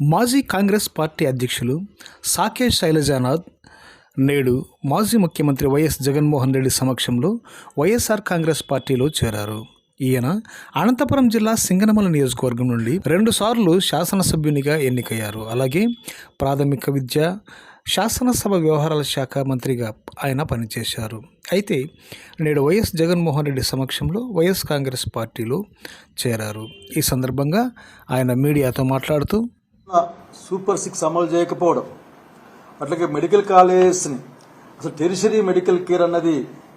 మాజీ కాంగ్రెస్ పార్టీ అధ్యక్షులు సాకే శైలజానాథ్ నేడు మాజీ ముఖ్యమంత్రి వైఎస్ జగన్మోహన్ రెడ్డి సమక్షంలో వైఎస్ఆర్ కాంగ్రెస్ పార్టీలో చేరారు. ఈయన అనంతపురం జిల్లా సింగనమల నియోజకవర్గం నుండి రెండుసార్లు శాసనసభ్యునిగా ఎన్నికయ్యారు. అలాగే ప్రాథమిక విద్య శాసనసభ వ్యవహారాల శాఖ మంత్రిగా ఆయన పనిచేశారు. అయితే నేడు వైఎస్ జగన్మోహన్ రెడ్డి సమక్షంలో వైఎస్ కాంగ్రెస్ పార్టీలో చేరారు. ఈ సందర్భంగా ఆయన మీడియాతో మాట్లాడుతూ సూపర్ సిక్స్ అమలు చేయకపోవడం. అట్లాగే మెడికల్ కాలేజెస్ని అసలు టెరిషరీ మెడికల్ కేర్ అన్నది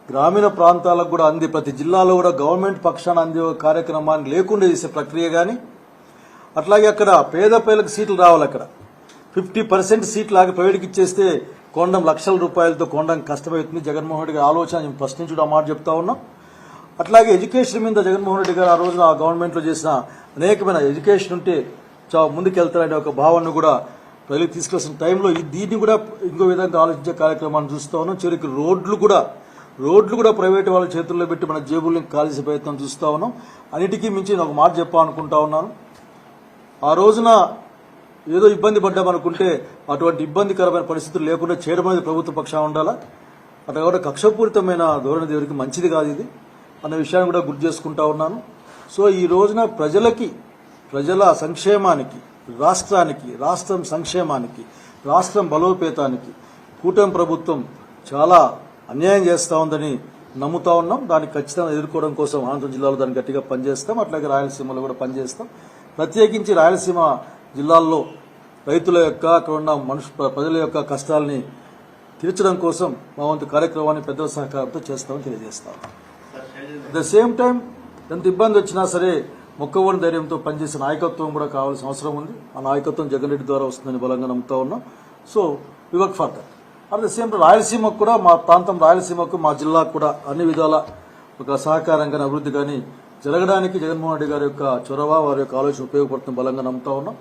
గ్రామీణ ప్రాంతాలకు కూడా అంది. ప్రతి జిల్లాలో కూడా గవర్నమెంట్ పక్షాన అందే కార్యక్రమాన్ని లేకుండా చేసే ప్రక్రియ కానీ అట్లాగే అక్కడ పేద పేదలకు సీట్లు రావాలి అక్కడ. ఫిఫ్టీ పర్సెంట్ సీట్లు లాగా ప్రైవేట్కి ఇచ్చేస్తే కొండం లక్షల రూపాయలతో కొండం కష్టమవుతుంది. జగన్మోహన్ రెడ్డి గారి ఆలోచన ప్రశ్నించడం ఆ మాట చెప్తా ఉన్నాం. అట్లాగే ఎడ్యుకేషన్ మీద జగన్మోహన్ రెడ్డి గారు ఆ రోజున ఆ గవర్నమెంట్లో చేసిన అనేకమైన ఎడ్యుకేషన్ ఉంటే ముందుకెళ్తారనే ఒక భావనను కూడా ప్రజలకు తీసుకొస్తున్న టైంలో ఈ దీన్ని కూడా ఇంకో విధంగా ఆలోచించే కార్యక్రమాన్ని చూస్తా ఉన్నాం. చివరికి రోడ్లు కూడా రోడ్లు కూడా ప్రైవేట్ వాళ్ళ చేతుల్లో పెట్టి మన జేబుల్ని కాల్చే ప్రయత్నం చూస్తా ఉన్నాం. అన్నిటికీ మించి నేను ఒక మాట చెప్పాలనుకుంటా ఉన్నాను. ఆ రోజున ఏదో ఇబ్బంది పడ్డామనుకుంటే అటువంటి ఇబ్బందికరమైన పరిస్థితులు లేకుండా చేయడం అనేది ప్రభుత్వ పక్షాన ఉండాలా? అట్లా కూడా కక్షపూరితమైన ధోరణి దేవుడికి మంచిది కాదు ఇది అన్న విషయాన్ని కూడా గుర్తు చేసుకుంటా ఉన్నాను. సో ఈ రోజున ప్రజలకి ప్రజల సంక్షేమానికి రాష్ట్రానికి రాష్ట్రం సంక్షేమానికి రాష్ట్రం బలోపేతానికి కూటమి ప్రభుత్వం చాలా అన్యాయం చేస్తూ ఉందని నమ్ముతా ఉన్నాం. దాన్ని ఖచ్చితంగా ఎదుర్కోవడం కోసం అనంతపురం జిల్లాలో దాన్ని గట్టిగా పనిచేస్తాం. అట్లాగే రాయలసీమలో కూడా పనిచేస్తాం. ప్రత్యేకించి రాయలసీమ జిల్లాల్లో రైతుల యొక్క అక్కడ ఉన్న మనుషు ప్రజల యొక్క కష్టాలని తీర్చడం కోసం మా వంతు కార్యక్రమాన్ని పెద్దల సహకారంతో చేస్తామని తెలియజేస్తాం అట్ ద సేమ్ టైం ఎంత ఇబ్బంది వచ్చినా సరే మొక్కవోని ధైర్యంతో పనిచేసే నాయకత్వం కూడా కావాల్సిన అవసరం ఉంది. ఆ నాయకత్వం జగన్ రెడ్డి ద్వారా వస్తుందని బలంగా నమ్ముతా ఉన్నాం. So we work for that at the same రాయలసీమకు కూడా మా ప్రాంతం రాయలసీమకు మా జిల్లాకు కూడా అన్ని విధాల ఒక సహకారం కానీ అభివృద్ధి కానీ జరగడానికి జగన్మోహన్ రెడ్డి గారి యొక్క చొరవ వారి యొక్క ఆలోచన ఉపయోగపడుతుంది బలంగా నమ్ముతా ఉన్నాం.